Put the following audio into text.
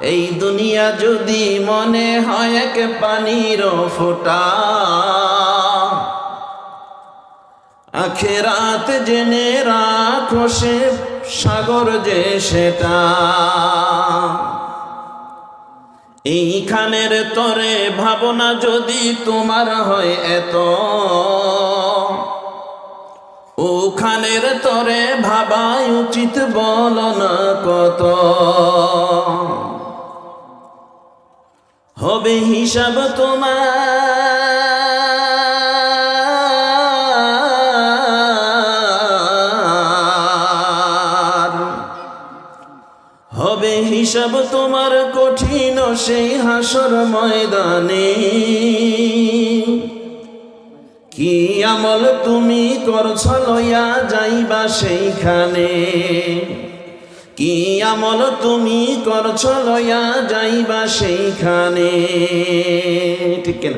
এই দুনিয়া যদি মনে হয় এক পানির ফোঁটা, আখেরাত জেনে রাখো সে সাগর যে সেটা। এইখানের তরে ভাবনা যদি তোমার হয় এত, ওখানের তরে ভাবাই উচিত বল না কত। হবে হিসাব তোমার। হবে হিসাব তোমার কঠিন সেই হাসর ময়দানে। কি আমল তুমি করছ লয়া যাইবা সেইখানে? কি আমল তুমি করছ লয়া যাইবা সেইখানে? ঠিক কেন?